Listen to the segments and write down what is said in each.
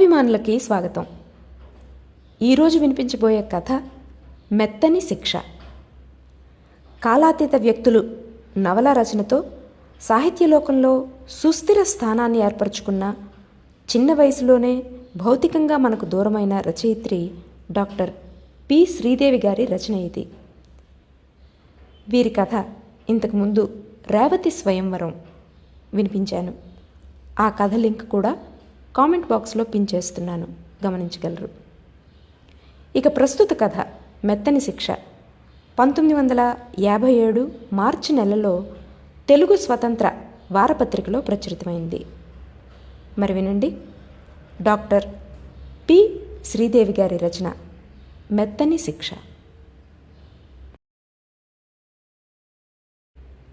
కథాభిమానులకి స్వాగతం. ఈరోజు వినిపించబోయే కథ మెత్తని శిక్ష. కాలాతీత వ్యక్తులు నవల రచనతో సాహిత్యలోకంలో సుస్థిర స్థానాన్ని ఏర్పరచుకున్న చిన్న వయసులోనే భౌతికంగా మనకు దూరమైన రచయిత్రి డాక్టర్ పి. శ్రీదేవి గారి రచన ఇది. వీరి కథ ఇంతకుముందు రేవతి స్వయంవరం వినిపించాను. ఆ కథ లింక్ కూడా కామెంట్ బాక్స్లో పిన్ చేస్తున్నాను. గమనించగలరు. ఇక ప్రస్తుత కథ మెత్తని శిక్ష. పంతొమ్మిది వందల యాభై ఏడు మార్చి నెలలో తెలుగు స్వతంత్ర వారపత్రికలో ప్రచురితమైంది. మరి వినండి. Doctor P. శ్రీదేవి గారి రచన మెత్తని శిక్ష.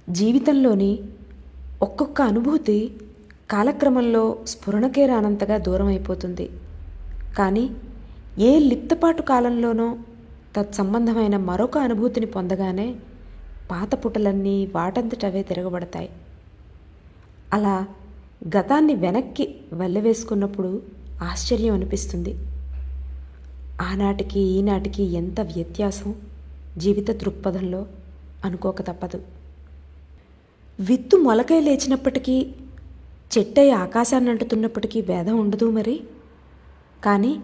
జీవితంలోని ఒక్కొక్క అనుభూతి కాలక్రమంలో స్ఫురణకే రానంతగా దూరం అయిపోతుంది కానీ ఏ లిప్తపాటు కాలంలోనో తత్సంబంధమైన మరొక అనుభూతిని పొందగానే పాత పుటలన్నీ వాటంతటవే తిరగబడతాయి. అలా గతాన్ని వెనక్కి వెళ్ళవేసుకున్నప్పుడు ఆశ్చర్యం అనిపిస్తుంది. ఆనాటికి ఈనాటికి ఎంత వ్యత్యాసం జీవిత దృక్పథంలో అనుకోక తప్పదు. విత్తు మొలకై లేచినప్పటికీ చెట్టై ఆకాశాన్ని అంటుతున్నప్పటికీ భేదం ఉండదు మరి. కానీ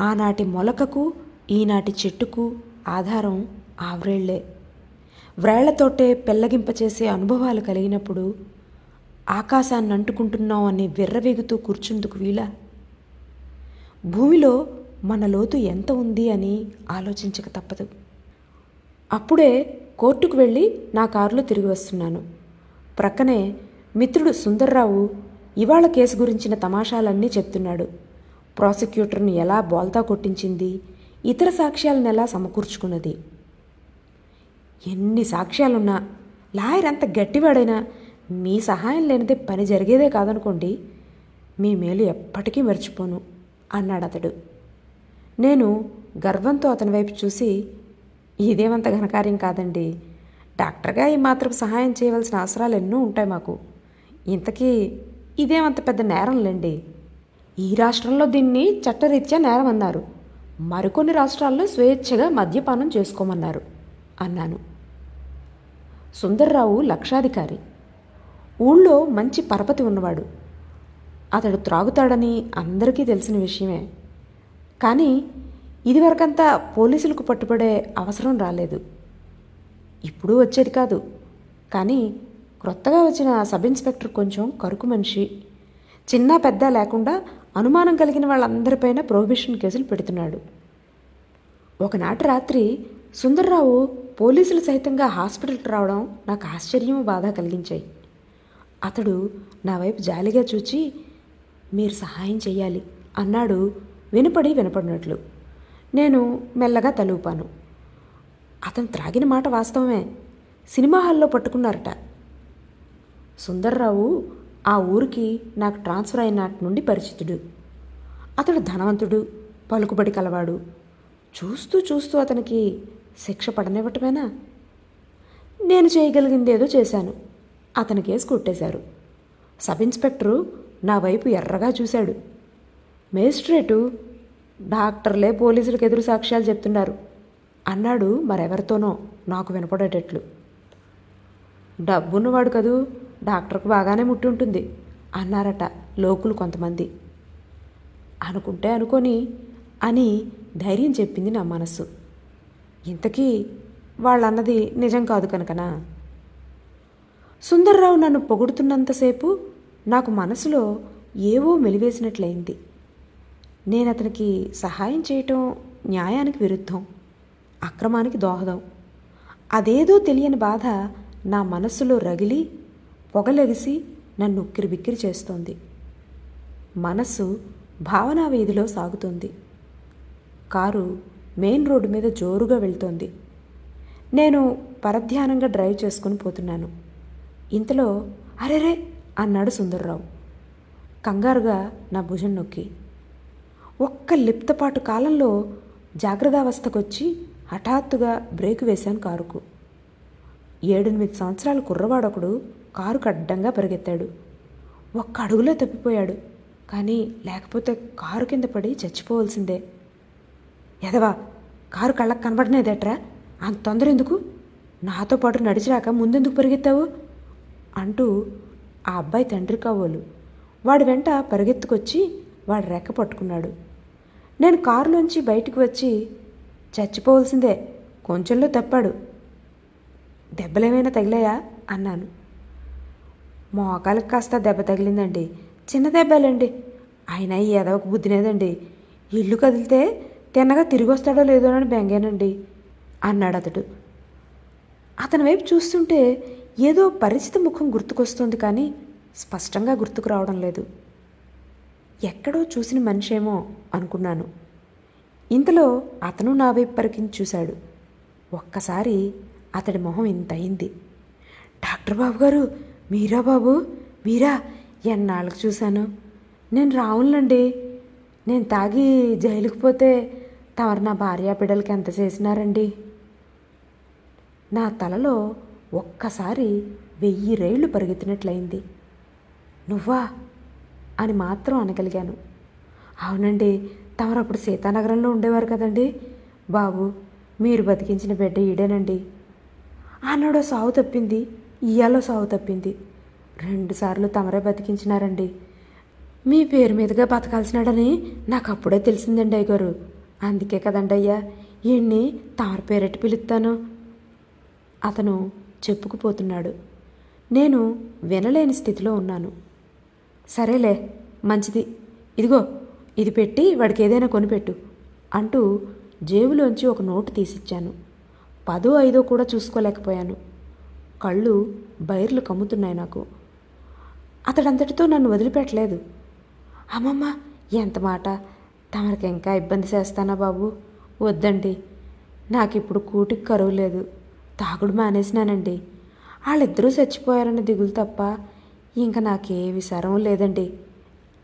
ఆనాటి మొలకకు ఈనాటి చెట్టుకు ఆధారం ఆవ్రేళ్ళే. వ్రేళ్ళతోటే పెళ్ళగింపచేసే అనుభవాలు కలిగినప్పుడు ఆకాశాన్ని అంటుకుంటున్నాం అని విర్రవేగుతూ కూర్చుందుకు వీలా? భూమిలో మన లోతు ఎంత ఉంది అని ఆలోచించక తప్పదు. అప్పుడే కోర్టుకు వెళ్ళి నా కారులో తిరిగి వస్తున్నాను. ప్రక్కనే మిత్రుడు సుందర్రావు ఇవాళ కేసు గురించిన తమాషాలన్నీ చెప్తున్నాడు. ప్రాసిక్యూటర్ని ఎలా బోల్తా కొట్టించింది ఇతర సాక్ష్యాలను ఎలా సమకూర్చుకున్నది? ఎన్ని సాక్ష్యాలున్నా లాయర్ అంత గట్టివాడైనా మీ సహాయం లేనిదే పని జరిగేదే కాదనుకోండి మీ మేలు ఎప్పటికీ మర్చిపోను అన్నాడు అతడు. నేను గర్వంతో అతని వైపు చూసి ఇదేమంత ఘనకార్యం కాదండి డాక్టర్గా ఈ మాత్రం సహాయం చేయవలసిన అవసరాలు ఎన్నో ఉంటాయి మాకు. ఇంతకీ ఇదేమంత పెద్ద నేరంలేండి? ఈ రాష్ట్రంలో దీన్ని చట్టరీత్యా నేరం అన్నారు మరికొన్ని రాష్ట్రాల్లో స్వేచ్ఛగా మద్యపానం చేసుకోమన్నారు అన్నాను. సుందర్రావు లక్షాధికారి. ఊళ్ళో మంచి పరపతి ఉన్నవాడు. అతడు త్రాగుతాడని అందరికీ తెలిసిన విషయమే. కానీ ఇదివరకంతా పోలీసులకు పట్టుబడే అవసరం రాలేదు. ఇప్పుడు వచ్చేది కాదు. కానీ క్రొత్తగా వచ్చిన సబ్ ఇన్స్పెక్టర్ కొంచెం కరుకు మనిషి. చిన్న పెద్ద లేకుండా అనుమానం కలిగిన వాళ్ళందరిపైన ప్రొహిబిషన్ కేసులు పెడుతున్నాడు. ఒకనాటి రాత్రి సుందర్రావు పోలీసులు సహితంగా హాస్పిటల్కి రావడం నాకు ఆశ్చర్యం బాధ కలిగించాయి. అతడు నా వైపు జాలిగా చూచి మీరు సహాయం చేయాలి అన్నాడు వినపడి వినపడినట్లు. నేను మెల్లగా తలూపాను. అతను త్రాగిన మాట వాస్తవమే. సినిమా హాల్లో పట్టుకున్నారట. సుందర్రావు ఆ ఊరికి నాకు ట్రాన్స్ఫర్ అయినాటి నుండి పరిచితుడు. అతడు ధనవంతుడు పలుకుబడి కలవాడు. చూస్తూ చూస్తూ అతనికి శిక్ష పడనివ్వటమేనా? నేను చేయగలిగింది ఏదో చేశాను. అతని కేసు కొట్టేశారు. సబ్ ఇన్స్పెక్టరు నా వైపు ఎర్రగా చూశాడు. మేజిస్ట్రేటు డాక్టర్లే పోలీసులకు ఎదురు సాక్ష్యాలు చెప్తున్నారు. అన్నాడు మరెవరితోనో నాకు వినపడేటట్లు. డబ్బున్నవాడు కదూ? డాక్టర్కు బాగానే ముట్టి ఉంటుంది అన్నారట లోకులు కొంతమంది. అనుకుంటే అనుకొని అని ధైర్యం చెప్పింది నా మనస్సు. ఇంతకీ వాళ్ళన్నది నిజం కాదు కనుకనా? సుందర్రావు నన్ను పొగుడుతున్నంతసేపు నాకు మనసులో ఏవో మెలివేసినట్లయింది. నేను అతనికి సహాయం చేయటం న్యాయానికి విరుద్ధం అక్రమానికి దోహదం అదేదో తెలియని బాధ నా మనస్సులో రగిలి పొగలెగిసి నన్ను ఉక్కిరి బిక్కిరి చేస్తోంది. మనస్సు భావనా వీధిలో సాగుతోంది. కారు మెయిన్ రోడ్డు మీద జోరుగా వెళ్తోంది. నేను పరధ్యానంగా డ్రైవ్ చేసుకుని పోతున్నాను. ఇంతలో అరెరే అన్నాడు సుందర్రావు. కంగారుగా నా భుజం నొక్కి. ఒక్క లిప్తపాటు కాలంలో జాగ్రత్తావస్థకొచ్చి హఠాత్తుగా బ్రేక్ వేశాను కారుకు. ఏడెనిమిది సంవత్సరాల కుర్రవాడొకడు కారు అడ్డంగా పరిగెత్తాడు. ఒక్క అడుగులో తప్పిపోయాడు. కానీ లేకపోతే కారు కింద పడి చచ్చిపోవలసిందే. ఎదవా కారు కళ్ళకు కనబడనేదేట్రా? అంత తొందర ఎందుకు? నాతో పాటు నడిచిరాక ముందెందుకు పరిగెత్తావు? అంటూ ఆ అబ్బాయి తండ్రి కావోలు. వాడి వెంట పరిగెత్తుకొచ్చి వాడి రెక్క పట్టుకున్నాడు. నేను కారులోంచి బయటికి వచ్చి చచ్చిపోవలసిందే కొంచెంలో తప్పాడు. దెబ్బలేమైనా తగిలాయా? అన్నాను. మోకాలకు కాస్త దెబ్బ తగిలిందండి. చిన్న దెబ్బలండి. అయినా ఈ ఎదవకు బుద్ధినేదండి ఇల్లు కదిలితే తిన్నగా తిరిగి వస్తాడో లేదో అని బెంగానండి అన్నాడు అతడు అతని వైపు చూస్తుంటే ఏదో పరిచిత ముఖం గుర్తుకొస్తుంది కానీ స్పష్టంగా గుర్తుకు రావడం లేదు. ఎక్కడో చూసిన మనిషేమో అనుకున్నాను. ఇంతలో అతను నా వైపు పరికించి చూశాడు. ఒక్కసారి అతడి మొహం ఇంత అయింది. డాక్టర్ బాబు గారు మీరా బాబు? మీరా? ఎన్నాళ్ళకు చూశాను. నేను రావులండి నేను తాగి జైలుకు పోతే తమరు నా భార్య బిడ్డలకి ఎంత చేసినారండి? నా తలలో ఒక్కసారి వెయ్యి రైళ్ళు పరిగెత్తినట్లయింది. నువ్వా? అని మాత్రం అనగలిగాను. అవునండి తమరు అప్పుడు సీతానగరంలో ఉండేవారు కదండి. బాబు మీరు బతికించిన బిడ్డ ఈడేనండి. ఆనాడో సావు తప్పింది. ఇయ్యాలో సావు తప్పింది. రెండుసార్లు తమరే బతికించినారండి. మీ పేరు మీదుగా బతకాల్సినాడని నాకు అప్పుడే తెలిసిందండి అయ్యగారు. అందుకే కదండి అయ్యా ఈయన్ని తమరి పేరెట్టి పిలుస్తాను. అతను చెప్పుకుపోతున్నాడు. నేను వినలేని స్థితిలో ఉన్నాను. సరేలే మంచిది. ఇదిగో ఇది పెట్టి వాడికి ఏదైనా కొనిపెట్టు అంటూ జేబులోంచి ఒక నోటు తీసిచ్చాను. పదో ఐదో కూడా చూసుకోలేకపోయాను. కళ్ళు బైర్లు కమ్ముతున్నాయి నాకు. అతడంతటితో నన్ను వదిలిపెట్టలేదు. అమ్మమ్మ ఎంత మాట? తమరికి ఇంకా ఇబ్బంది చేస్తానా బాబు? వద్దండి. నాకు ఇప్పుడు కూటికి కరువు లేదు. తాగుడు మానేసినానండి. వాళ్ళిద్దరూ చచ్చిపోయారన్న దిగులు తప్ప ఇంకా నాకే విసారం లేదండి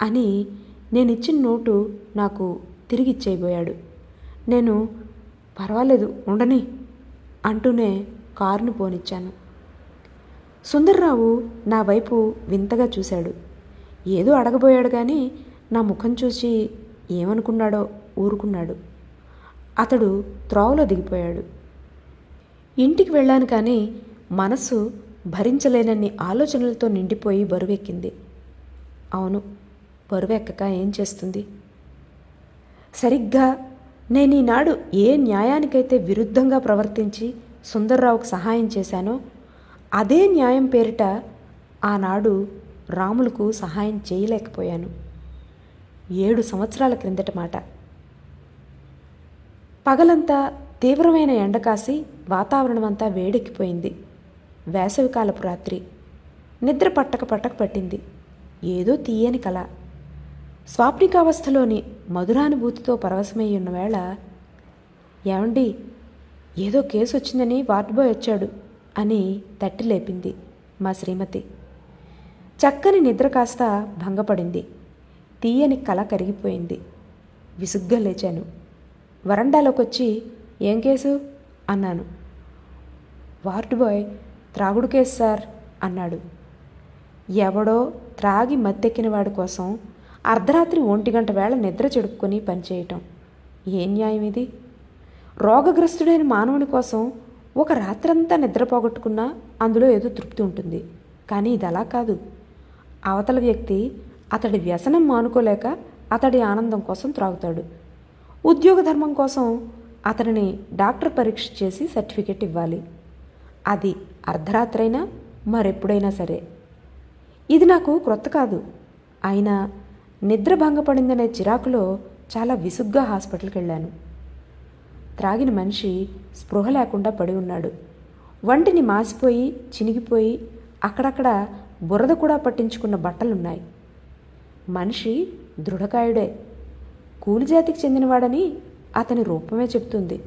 అని నేను ఇచ్చిన నోటు నాకు తిరిగి ఇచ్చేయబోయాడు. నేను పర్వాలేదు ఉండని అంటూనే కారును పోనిచ్చాను. సుందర్రావు నా వైపు వింతగా చూశాడు. ఏదో అడగబోయాడు కానీ నా ముఖం చూసి ఏమనుకున్నాడో ఊరుకున్నాడు. అతడు త్రోవలో దిగిపోయాడు. ఇంటికి వెళ్ళాను కానీ మనసు భరించలేనన్ని ఆలోచనలతో నిండిపోయి బరువెక్కింది. అవును బరువెక్కక ఏం చేస్తుంది? సరిగ్గా నేను ఈనాడు ఏ న్యాయానికైతే విరుద్ధంగా ప్రవర్తించి సుందర్రావుకు సహాయం చేశానో అదే న్యాయం పేరిట ఆనాడు రాములకు సహాయం చేయలేకపోయాను. ఏడు సంవత్సరాల క్రిందట మాట. పగలంతా తీవ్రమైన ఎండ కాసి వాతావరణం అంతా వేడెక్కిపోయింది. వేసవికాలపు రాత్రి నిద్ర పట్టక పట్టక పట్టింది. ఏదో తీయని కళ స్వాప్నికావస్థలోని మధురానుభూతితో పరవశమై ఉన్న వేళ ఏమండి ఏదో కేసు వచ్చిందని వార్డ్ బాయ్ వచ్చాడు. అని తట్టి లేపింది మా శ్రీమతి. చక్కని నిద్ర కాస్త భంగపడింది. తీయని కళ కరిగిపోయింది. విసుగ్గా లేచాను. వరండాలోకి వచ్చి ఏం కేసు? అన్నాను. వార్డు బాయ్ త్రాగుడు కేసు సార్ అన్నాడు. ఎవడో త్రాగి మత్తెక్కిన వాడి కోసం అర్ధరాత్రి ఒంటి గంట వేళ నిద్ర చెడుపుకొని పనిచేయటం. ఏ న్యాయం ఇది రోగగ్రస్తుడైన మానవుని కోసం ఒక రాత్రంతా నిద్ర పోగొట్టుకున్నా అందులో ఏదో తృప్తి ఉంటుంది. కానీ ఇది అలా కాదు. అవతల వ్యక్తి అతడి వ్యసనం మానుకోలేక అతడి ఆనందం కోసం త్రాగుతాడు. ఉద్యోగ ధర్మం కోసం అతనిని డాక్టర్ పరీక్ష చేసి సర్టిఫికెట్ ఇవ్వాలి. అది అర్ధరాత్రైనా మరెప్పుడైనా సరే. ఇది నాకు క్రొత్త కాదు. అయినా నిద్ర భంగపడిందనే చిరాకులో చాలా విసుగ్గా హాస్పిటల్కి వెళ్ళాను త్రాగిన మనిషి స్పృహ లేకుండా పడి ఉన్నాడు. వంటిని మాసిపోయి చినిగిపోయి అక్కడక్కడ బురద కూడా పట్టించుకున్న బట్టలున్నాయి. మనిషి దృఢకాయుడే. కూలి జాతికి చెందినవాడని అతని రూపమే చెప్తుంది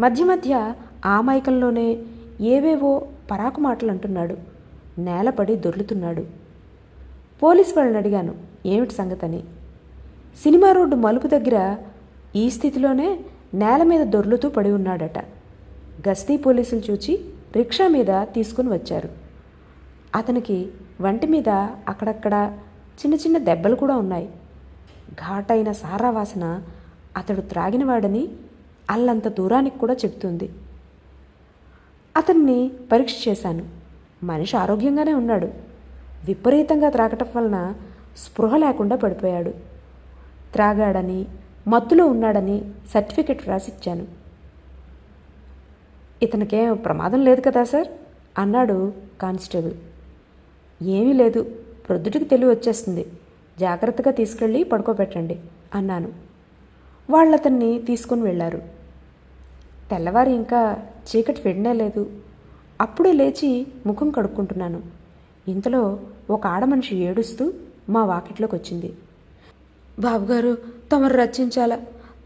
మధ్య మధ్య ఆ మైకంలోనే ఏవేవో పరాకు మాటలు అంటున్నాడు నేలపడి దొర్లుతున్నాడు. పోలీస్ వాళ్ళని అడిగాను ఏమిటి సంగతని? సినిమా రోడ్డు మలుపు దగ్గర ఈ స్థితిలోనే నేల మీద దొర్లుతూ పడి ఉన్నాడట. గస్తీ పోలీసులు చూచి రిక్షా మీద తీసుకుని వచ్చారు. అతనికి వంటి మీద అక్కడక్కడ చిన్న చిన్న దెబ్బలు కూడా ఉన్నాయి. ఘాటైన సారా వాసన అతడు త్రాగినవాడని అల్లంత దూరానికి కూడా చెప్తుంది అతన్ని పరీక్ష చేశాను. మనిషి ఆరోగ్యంగానే ఉన్నాడు. విపరీతంగా త్రాగటం వలన స్పృహ లేకుండా పడిపోయాడు. త్రాగాడని మత్తులో ఉన్నాడని సర్టిఫికెట్ రాసిచ్చాను. ఇతనికేం ప్రమాదం లేదు కదా సార్? అన్నాడు కానిస్టేబుల్. ఏమీ లేదు. ప్రొద్దుటికి తెలివి వచ్చేస్తుంది. జాగ్రత్తగా తీసుకెళ్ళి పడుకోబెట్టండి అన్నాను. వాళ్ళతన్ని తీసుకుని వెళ్ళారు. తెల్లవారి ఇంకా చీకటి వెడినే లేదు. అప్పుడే లేచి ముఖం కడుక్కుంటున్నాను. ఇంతలో ఒక ఆడమనిషి ఏడుస్తూ మా వాకిట్లోకి వచ్చింది బాబుగారు తమరు రచించాలా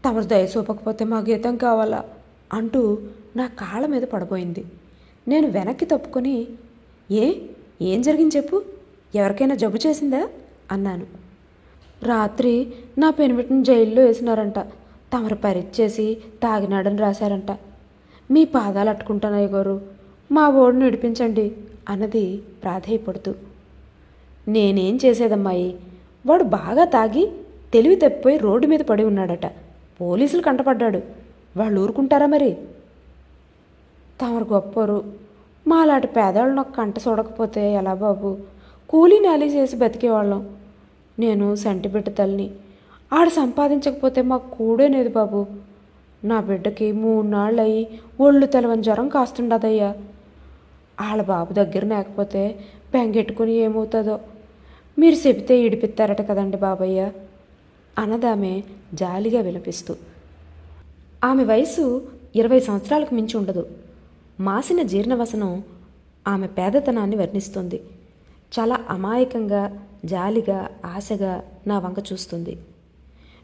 తమరు దయ చూపకపోతే మా గీతం కావాలా? అంటూ నా కాళ్ళ మీద పడబోయింది. నేను వెనక్కి తప్పుకొని ఏ ఏం జరిగింది చెప్పు? ఎవరికైనా జబ్బు చేసిందా? అన్నాను. రాత్రి నా పెనిమిటిని జైల్లో వేసినారంట. తమరు పరిచేసి తాగినాడని రాశారంట. మీ పాదాలు అట్టుకుంటానయ్య గారు. మా ఓడిని విడిపించండి అన్నది ప్రాధేయపడుతూ. నేనేం చేసేదమ్మాయి? వాడు బాగా తాగి తెలివి తప్పిపోయి రోడ్డు మీద పడి ఉన్నాడట. పోలీసులు కంటపడ్డాడు. వాళ్ళు ఊరుకుంటారా మరి? తమరు గొప్పరు. మాలాంటి పేదవాళ్ళని ఒక కంట చూడకపోతే ఎలా బాబు? కూలీ నాలి చేసి బతికేవాళ్ళం. నేను సంటి బిడ్డ తల్లిని. ఆడ సంపాదించకపోతే మాకు కూడేనేది బాబు. నా బిడ్డకి మూడు నాళ్ళు అయ్యి ఒళ్ళు తెలవని జ్వరం కాస్తుండదయ్యా. వాళ్ళ బాబు దగ్గర లేకపోతే బెంగెట్టుకుని ఏమవుతుందో. మీరు చెబితే ఇడిపిస్తారట కదండి బాబయ్య. అన్నదామె జాలిగా విలపిస్తూ. ఆమె వయసు ఇరవై సంవత్సరాలకు మించి ఉండదు. మాసిన జీర్ణవసనం ఆమె పేదతనాన్ని వర్ణిస్తుంది. చాలా అమాయకంగా జాలిగా ఆశగా నా వంక చూస్తుంది.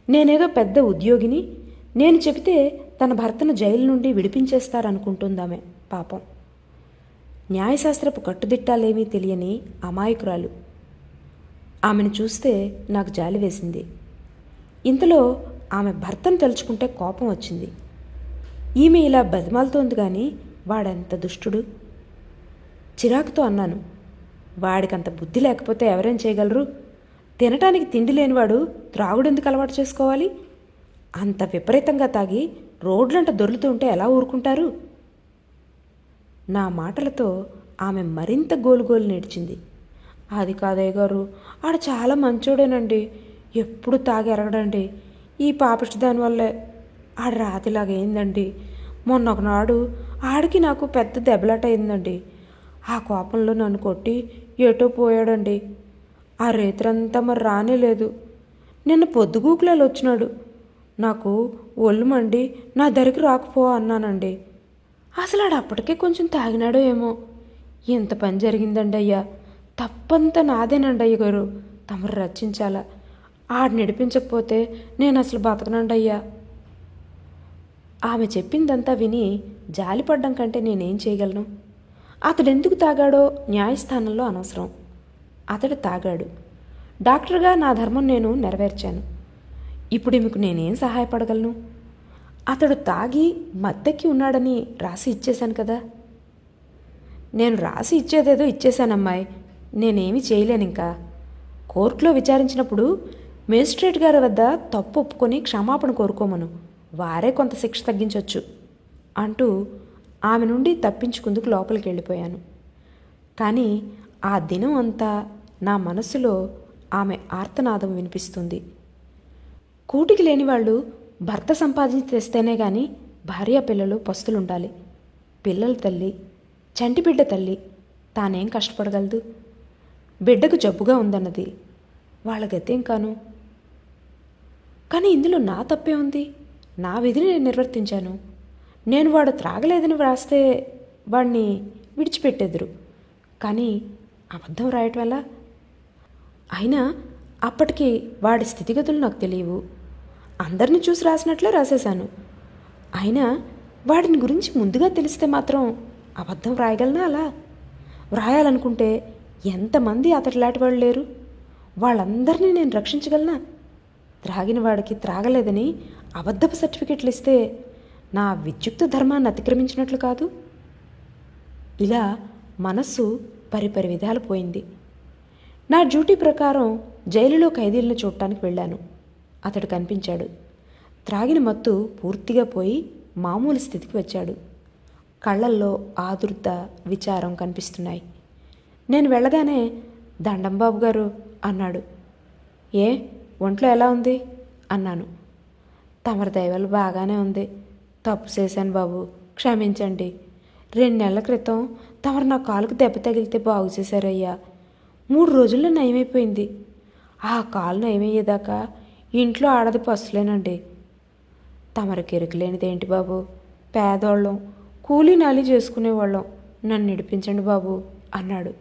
నేనేదో పెద్ద ఉద్యోగిని నేను చెబితే తన భర్తను జైలు నుండి విడిపించేస్తారనుకుంటుందామె పాపం. న్యాయశాస్త్రపు కట్టుదిట్టాలేమీ తెలియని అమాయకురాలు. ఆమెను చూస్తే నాకు జాలి వేసింది. ఇంతలో ఆమె భర్తను తలుచుకుంటే కోపం వచ్చింది. ఈమె ఇలా బతిమాలుతోంది కానీ వాడెంత దుష్టుడు? చిరాకుతో అన్నాను. వాడికంత బుద్ధి లేకపోతే ఎవరేం చేయగలరు? తినటానికి తిండి లేనివాడు త్రాగుడెందుకు అలవాటు చేసుకోవాలి? అంత విపరీతంగా తాగి రోడ్లంట దొర్లుతూ ఉంటే ఎలా ఊరుకుంటారు? నా మాటలతో ఆమె మరింత గోలుగోలు నేర్చింది. అది కాదయ్య గారు ఆడ చాలా మంచోడేనండి. ఎప్పుడు తాగి ఎరగడండి. ఈ పాపిష్టి దానివల్లే ఆడ రాతిలాగా అయిందండి. మొన్న ఒకనాడు ఆడికి నాకు పెద్ద దెబ్బలాట అయిందండి ఆ కోపంలో నన్ను కొట్టి ఏటో పోయాడండి. ఆ రేత్రంతా మరి రానేలేదు. నిన్న పొద్దుగూకులలో వచ్చినాడు. నాకు ఒళ్ళు మండి నా ధరికి రాకపో అన్నానండి. అసలు ఆడు అప్పటికే కొంచెం తాగినాడో ఏమో. ఇంత పని జరిగిందండి అయ్యా. తప్పంతా నాదేనండి అయ్య గారు. తమరు రచించాలా ఆడు నడిపించకపోతే నేను అసలు బతకనండయ్యా. ఆమె చెప్పిందంతా విని జాలిపడ్డం కంటే నేనేం చేయగలను? అతడెందుకు తాగాడో న్యాయస్థానంలో అనవసరం. అతడు తాగాడు. డాక్టర్గా నా ధర్మం నేను నెరవేర్చాను. ఇప్పుడు మీకు నేనేం సహాయపడగలను? అతడు తాగి మత్తెక్కి ఉన్నాడని రాసి ఇచ్చేశాను కదా? నేను రాసి ఇచ్చేదేదో ఇచ్చేశానమ్మాయి. నేనేమి చేయలేను ఇంకా కోర్టులో విచారించినప్పుడు మేజిస్ట్రేట్ గారి వద్ద తప్పు ఒప్పుకొని క్షమాపణ కోరుకోమను. వారే కొంత శిక్ష తగ్గించవచ్చు అంటూ ఆమె నుండి తప్పించుకుందుకు లోపలికి వెళ్ళిపోయాను. కానీ ఆ దినం అంతా నా మనసులో ఆమె ఆర్తనాదం వినిపిస్తుంది. కూటికి లేని వాళ్ళు భర్త సంపాదించి తెస్తేనే కానీ భార్య పిల్లలు పస్తులుండాలి. పిల్లల తల్లి చంటి బిడ్డ తల్లి తానేం కష్టపడగలదు. బిడ్డకు జబ్బుగా ఉందన్నది వాళ్ళ గతేం కాను. కానీ ఇందులో నా తప్పే ఉంది. నా విధిని నేను నిర్వర్తించాను. నేను వాడు త్రాగలేదని వ్రాస్తే వాడిని విడిచిపెట్టెదురు. కానీ అబద్ధం రాయటం వల్ల అయినా అప్పటికి వాడి స్థితిగతులు నాకు తెలియవు. అందరిని చూసి రాసినట్లే రాసేశాను. అయినా వాడిని గురించి ముందుగా తెలిస్తే మాత్రం అబద్ధం రాయగలనా అలా? వ్రాయాలనుకుంటే ఎంతమంది అతడిలాంటి వాళ్ళు లేరు? వాళ్ళందరినీ నేను రక్షించగలనా? త్రాగిన వాడికి త్రాగలేదని అబద్ధపు సర్టిఫికెట్లు ఇస్తే నా విద్యుక్త ధర్మాన్ని అతిక్రమించినట్లు కాదు? ఇలా మనస్సు పరిపరి విధాలు పోయింది. నా డ్యూటీ ప్రకారం జైలులో ఖైదీలను చూడటానికి వెళ్ళాను. అతడు కనిపించాడు. త్రాగిన మత్తు పూర్తిగా పోయి మామూలు స్థితికి వచ్చాడు. కళ్ళల్లో ఆదుర్త విచారం కనిపిస్తున్నాయి. నేను వెళ్ళగానే దండంబాబు గారు అన్నాడు. ఏ? ఒంట్లో ఎలా ఉంది? అన్నాను. తమరి దయవల్ల బాగానే ఉంది. తప్పు చేశాను బాబు. క్షమించండి. రెండు నెలల క్రితం తమరు నా కాలుకు దెబ్బ తగిలితే బాగు చేశారయ్యా. మూడు రోజుల్లో నయమైపోయింది. ఆ కాలు నయమయ్యేదాకా ఇంట్లో ఆడది పసులేనండి. తమరికి ఎరుకలేనిదేంటి బాబు? పేదోళ్ళం. కూలీ నాలి చేసుకునేవాళ్ళం. నన్ను నడిపించండి బాబు అన్నాడు.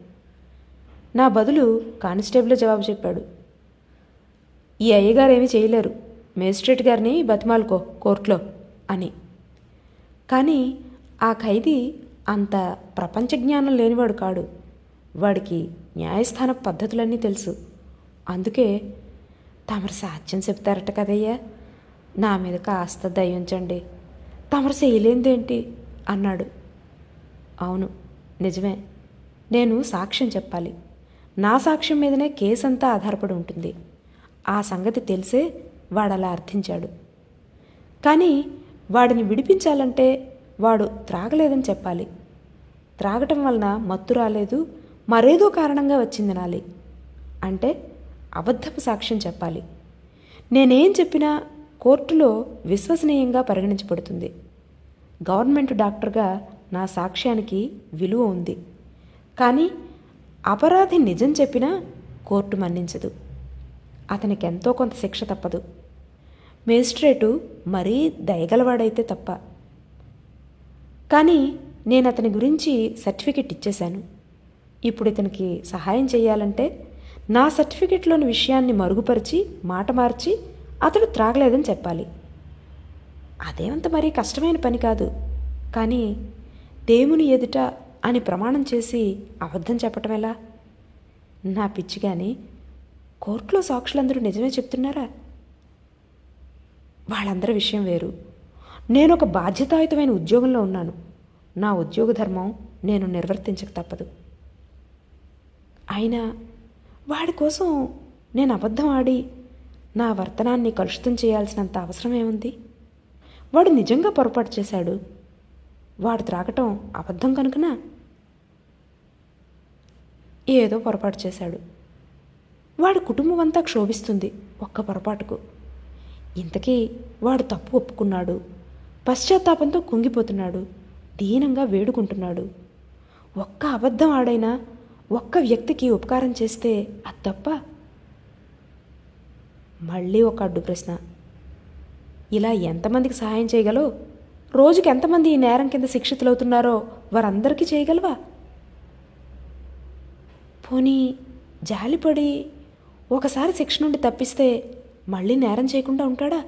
నా బదులు కానిస్టేబుల్ జవాబు చెప్పాడు. ఈ అయ్యగారు ఏమీ చేయలేరు. మేజిస్ట్రేట్ గారిని బతిమాలుకో కోర్టులో అని. కానీ ఆ ఖైదీ అంత ప్రపంచ జ్ఞానం లేనివాడు కాడు. వాడికి న్యాయస్థాన పద్ధతులన్నీ తెలుసు. అందుకే తమరు సాధ్యం చెప్తారట కదయ్యా. నా మీద కాస్త దయ తమరు చేయలేందేంటి అన్నాడు. అవును నిజమే. నేను సాక్ష్యం చెప్పాలి. నా సాక్ష్యం మీదనే కేసు అంతా ఆధారపడి ఉంటుంది. ఆ సంగతి తెలిసే వాడలా అర్థించాడు. కానీ వాడిని విడిపించాలంటే వాడు త్రాగలేదని చెప్పాలి. త్రాగటం వలన మత్తు రాలేదు మరేదో కారణంగా వచ్చిందనాలి అంటే అబద్ధపు సాక్ష్యం చెప్పాలి. నేనేం చెప్పినా కోర్టులో విశ్వసనీయంగా పరిగణించబడుతుంది. గవర్నమెంట్ డాక్టర్గా నా సాక్ష్యానికి విలువ ఉంది. కానీ అపరాధి నిజం చెప్పినా కోర్టు మన్నించదు. అతనికి ఎంతో కొంత శిక్ష తప్పదు. మేజిస్ట్రేటు మరీ దయగలవాడైతే తప్ప. కానీ నేను అతని గురించి సర్టిఫికెట్ ఇచ్చేశాను. ఇప్పుడు ఇతనికి సహాయం చేయాలంటే నా సర్టిఫికెట్లోని విషయాన్ని మరుగుపరిచి మాట మార్చి అతడు త్రాగలేదని చెప్పాలి. అదేమంత మరీ కష్టమైన పని కాదు. కానీ దేవుని ఎదుట అని ప్రమాణం చేసి అబద్ధం చెప్పటం ఎలా? నా పిచ్చి కానీ కోర్టులో సాక్షులందరూ నిజమే చెప్తున్నారా? వాళ్ళందరి విషయం వేరు. నేను ఒక బాధ్యతాయుతమైన ఉద్యోగంలో ఉన్నాను. నా ఉద్యోగ ధర్మం నేను నిర్వర్తించక తప్పదు. అయినా వాడి కోసం నేను అబద్ధం ఆడి నా వర్తనాన్ని కలుషితం చేయాల్సినంత అవసరం ఏముంది? వాడు నిజంగా పొరపాటు చేశాడు. వాడు త్రాగటం అబద్ధం కనుకనా? ఏదో పొరపాటు చేశాడు. వాడి కుటుంబం అంతా క్షోభిస్తుంది ఒక్క పొరపాటుకు. ఇంతకీ వాడు తప్పు ఒప్పుకున్నాడు. పశ్చాత్తాపంతో కుంగిపోతున్నాడు. దీనంగా వేడుకుంటున్నాడు. ఒక్క అబద్ధం ఆడైనా ఒక్క వ్యక్తికి ఉపకారం చేస్తే అది తప్ప? మళ్ళీ ఒక అడ్డు ప్రశ్న. ఇలా ఎంతమందికి సహాయం చేయగలవు? రోజుకి ఎంతమంది ఈ నేరం కింద శిక్షితులవుతున్నారో వారందరికీ చేయగలవా? పోనీ జాలిపడి ఒకసారి శిక్ష నుండి తప్పిస్తే మళ్ళీ నేరం చేయకుండా ఉంటాడా?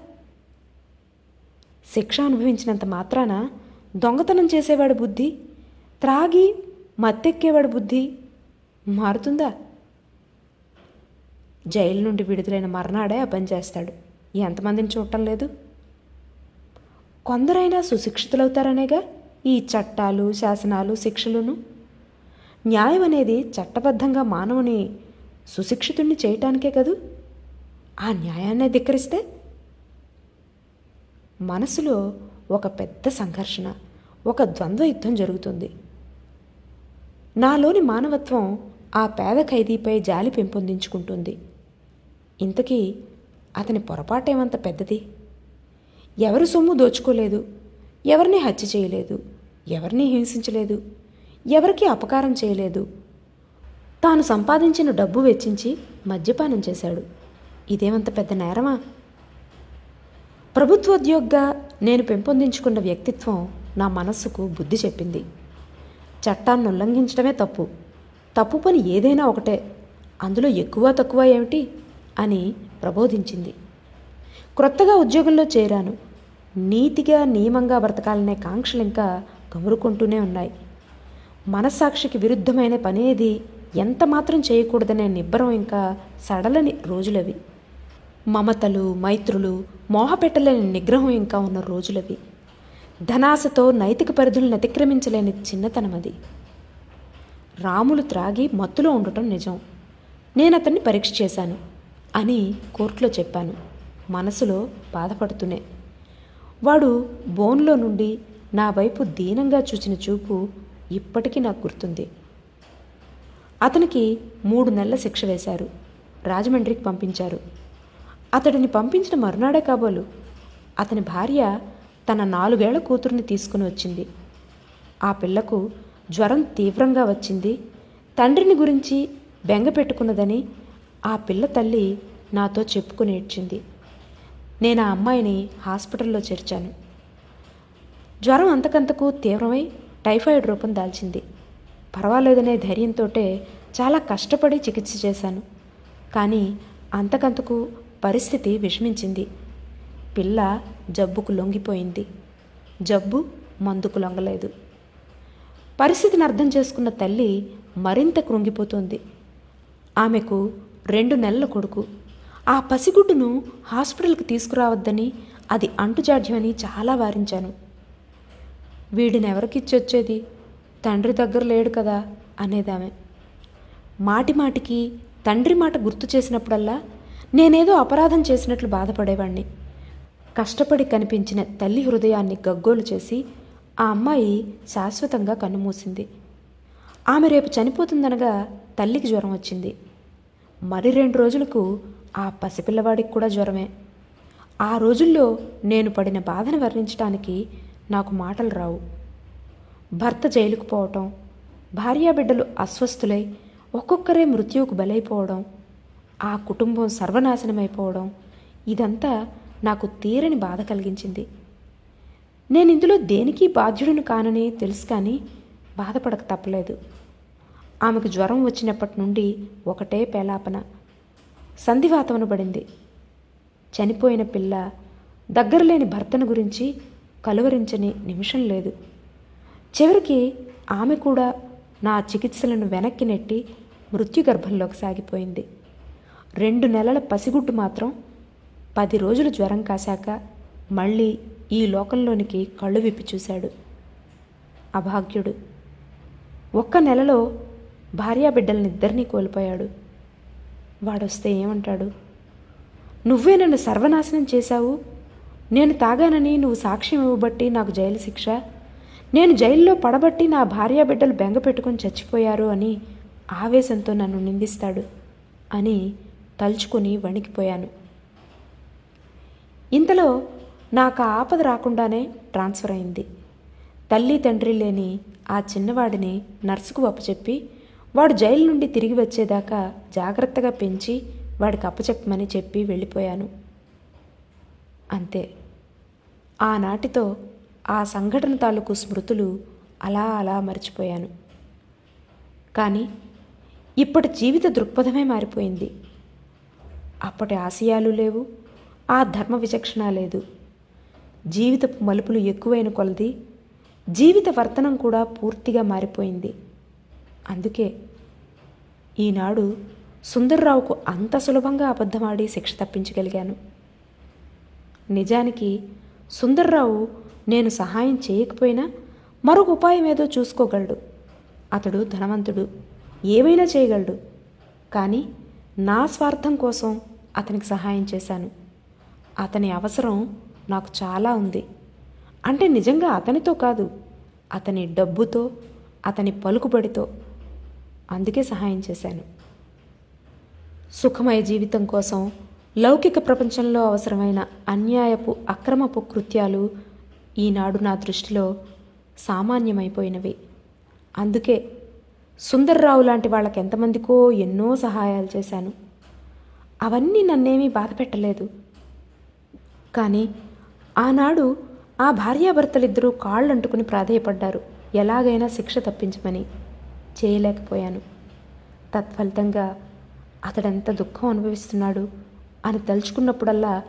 శిక్ష అనుభవించినంత మాత్రాన దొంగతనం చేసేవాడి బుద్ధి త్రాగి మత్తెక్కేవాడి బుద్ధి మారుతుందా? జైలు నుండి విడుదలైన మర్నాడే ఆ పని చేస్తాడు. ఎంతమందిని చూడటం లేదు. కొందరైనా సుశిక్షితులవుతారనేగా ఈ చట్టాలు శాసనాలు శిక్షలును న్యాయం అనేది చట్టబద్ధంగా మానవుని సుశిక్షితుణ్ణి చేయటానికే కదూ? ఆ న్యాయాన్నే ధిక్కరిస్తే? మనసులో ఒక పెద్ద సంఘర్షణ ఒక ద్వంద్వ యుద్ధం జరుగుతుంది. నాలోని మానవత్వం ఆ పేద ఖైదీపై జాలి పెంపొందించుకుంటుంది. ఇంతకీ అతని పొరపాటేమంత పెద్దది? ఎవరు సొమ్ము దోచుకోలేదు? ఎవరిని హత్య చేయలేదు? ఎవరిని హింసించలేదు? ఎవరికి అపకారం చేయలేదు? తాను సంపాదించిన డబ్బు వెచ్చించి మద్యపానం చేశాడు. ఇదేమంత పెద్ద నేరమా? ప్రభుత్వోద్యోగిగా నేను పెంపొందించుకున్న వ్యక్తిత్వం నా మనస్సుకు బుద్ధి చెప్పింది. చట్టాన్ని ఉల్లంఘించడమే తప్పు. తప్పు పని ఏదైనా ఒకటే. అందులో ఎక్కువ తక్కువ ఏమిటి? అని ప్రబోధించింది. క్రొత్తగా ఉద్యోగంలో చేరాను. నీతిగా నియమంగా బ్రతకాలనే కాంక్షలు ఇంకా గమురుకుంటూనే ఉన్నాయి. మనస్సాక్షికి విరుద్ధమైన పనేది ఎంత మాత్రం చేయకూడదనే నిబ్బరం ఇంకా సడలని రోజులవి. మమతలు మైత్రులు మోహపెట్టలేని నిగ్రహం ఇంకా ఉన్న రోజులవి. ధనాశతో నైతిక పరిధులను అతిక్రమించలేని చిన్నతనం అది రాములు త్రాగి మత్తులో ఉండటం నిజం. నేను అతన్ని పరీక్ష చేశాను అని కోర్టులో చెప్పాను. మనసులో బాధపడుతూనే. వాడు బోన్లో నుండి నా వైపు దీనంగా చూసిన చూపు ఇప్పటికీ నాకు గుర్తుంది. అతనికి మూడు నెలల శిక్ష వేశారు. రాజమండ్రికి పంపించారు. అతడిని పంపించిన మరునాడే కాబోలు అతని భార్య తన నాలుగేళ్ళ కూతురుని తీసుకుని వచ్చింది. ఆ పిల్లకు జ్వరం తీవ్రంగా వచ్చింది. తండ్రిని గురించి బెంగ పెట్టుకున్నదని ఆ పిల్ల తల్లి నాతో చెప్పుకుని ఏడ్చింది. నేను ఆ అమ్మాయిని హాస్పిటల్లో చేర్చాను. జ్వరం అంతకంతకు తీవ్రమై టైఫాయిడ్ రూపం దాల్చింది. పర్వాలేదనే ధైర్యంతో చాలా కష్టపడి చికిత్స చేశాను. కానీ అంతకంతకు పరిస్థితి విషమించింది. పిల్ల జబ్బుకు లొంగిపోయింది. జబ్బు మందుకు లొంగలేదు. పరిస్థితిని అర్థం చేసుకున్న తల్లి మరింత కృంగిపోతుంది. ఆమెకు రెండు నెలల కొడుకు. ఆ పసిగుడ్డును హాస్పిటల్కి తీసుకురావద్దని అది అంటుజాడ్యమని చాలా వారించాను. వీడిని ఎవరికిచ్చొచ్చేది తండ్రి దగ్గర లేడు కదా అనేదామె. మాటి మాటికి తండ్రి మాట గుర్తు చేసినప్పుడల్లా నేనేదో అపరాధం చేసినట్లు బాధపడేవాణ్ణి. కష్టపడి కనిపించిన తల్లి హృదయాన్ని గగ్గోలు చేసి ఆ అమ్మాయి శాశ్వతంగా కన్నుమూసింది. ఆమె రేపు చనిపోతుందనగా తల్లికి జ్వరం వచ్చింది. మరి రెండు రోజులకు ఆ పసిపిల్లవాడికి కూడా జ్వరమే. ఆ రోజుల్లో నేను పడిన బాధను వర్ణించడానికి నాకు మాటలు రావు. భర్త జైలుకు పోవటం భార్యాబిడ్డలు అస్వస్థులై ఒక్కొక్కరే మృత్యువుకు బలైపోవడం ఆ కుటుంబం సర్వనాశనమైపోవడం ఇదంతా నాకు తీరని బాధ కలిగించింది. నేను ఇందులో దేనికి బాధ్యుడిని కానని తెలుసు కానీ బాధపడక తప్పలేదు. ఆమెకు జ్వరం వచ్చినప్పటి నుండి ఒకటే పేలాపన. సంధివాతమును పడింది. చనిపోయిన పిల్ల దగ్గరలేని భర్తను గురించి కలువరించని నిమిషం లేదు. చివరికి ఆమె కూడా నా చికిత్సలను వెనక్కి నెట్టి మృత్యుగర్భంలోకి సాగిపోయింది. రెండు నెలల పసిగుడ్డు మాత్రం పది రోజులు జ్వరం కాశాక మళ్ళీ ఈ లోకంలోనికి కళ్ళు విప్పి చూశాడు. అభాగ్యుడు. ఒక్క నెలలో భార్యాబిడ్డలనిద్దరినీ కోల్పోయాడు. వాడొస్తే ఏమంటాడు? నువ్వే నన్ను సర్వనాశనం చేశావు. నేను తాగానని నువ్వు సాక్ష్యం ఇవ్వబట్టి నాకు జైలు శిక్ష. నేను జైల్లో పడబట్టి నా భార్యాబిడ్డలు బెంగ పెట్టుకుని చచ్చిపోయారు అని ఆవేశంతో నన్ను నిందిస్తాడు అని తలుచుకొని వణికిపోయాను. ఇంతలో నాకు ఆ ఆపద రాకుండానే ట్రాన్స్ఫర్ అయింది. తల్లి తండ్రి లేని ఆ చిన్నవాడిని నర్సుకు అప్పచెప్పి వాడు జైలు నుండి తిరిగి వచ్చేదాకా జాగ్రత్తగా పెంచి వాడికి అప్పచెప్పమని చెప్పి వెళ్ళిపోయాను. అంతే. ఆనాటితో ఆ సంఘటన తాలూకు స్మృతులు అలా అలా మర్చిపోయాను. కానీ ఇప్పటి జీవిత దృక్పథమే మారిపోయింది. అప్పటి ఆశయాలు లేవు ఆ ధర్మ విచక్షణ లేదు. జీవితపు మలుపులు ఎక్కువైన కొలది జీవిత వర్తనం కూడా పూర్తిగా మారిపోయింది. అందుకే ఈనాడు సుందర్రావుకు అంత సులభంగా అబద్ధమాడి శిక్ష తప్పించగలిగాను. నిజానికి సుందర్రావు నేను సహాయం చేయకపోయినా మరొక ఉపాయం ఏదో చూసుకోగలడు. అతడు ధనవంతుడు ఏమైనా చేయగలడు. కానీ నా స్వార్థం కోసం అతనికి సహాయం చేశాను. అతని అవసరం నాకు చాలా ఉంది. అంటే నిజంగా అతనితో కాదు అతని డబ్బుతో అతని పలుకుబడితో అందుకే సహాయం చేశాను. సుఖమయ జీవితం కోసం లౌకిక ప్రపంచంలో అవసరమైన అన్యాయపు అక్రమపు కృత్యాలు ఈనాడు నా దృష్టిలో సామాన్యమైపోయినవి. అందుకే సుందర్రావు లాంటి వాళ్ళకి ఎంతమందికో ఎన్నో సహాయాలు చేశాను. అవన్నీ నన్నేమీ బాధ పెట్టలేదు కానీ ఆనాడు ఆ భార్యాభర్తలిద్దరూ కాళ్ళంటుకుని ప్రాధేయపడ్డారు. ఎలాగైనా శిక్ష తప్పించమని చేయలేకపోయాను. తత్ఫలితంగా అతడెంత దుఃఖం అనుభవిస్తున్నాడు అని తలుచుకున్నప్పుడల్లా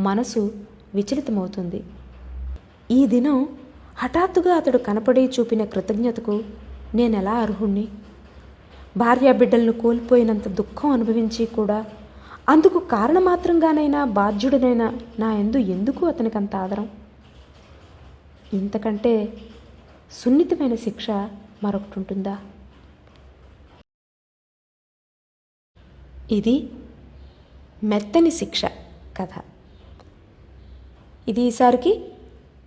మనసు విచలితమవుతుంది. ఈ దినం హఠాత్తుగా అతడు కనపడి చూపిన కృతజ్ఞతకు నేనెలా అర్హుణ్ణి? భార్యాబిడ్డలను కోల్పోయినంత దుఃఖం అనుభవించి కూడా అందుకు కారణమాత్రంగానైనా బాధ్యుడినైనా నా ఎందు ఎందుకు అతనికి అంత ఆదరం? ఇంతకంటే సున్నితమైన శిక్ష మరొకటి ఉంటుందా ఇది మెత్తని శిక్ష కథ. ఇది ఈసారికి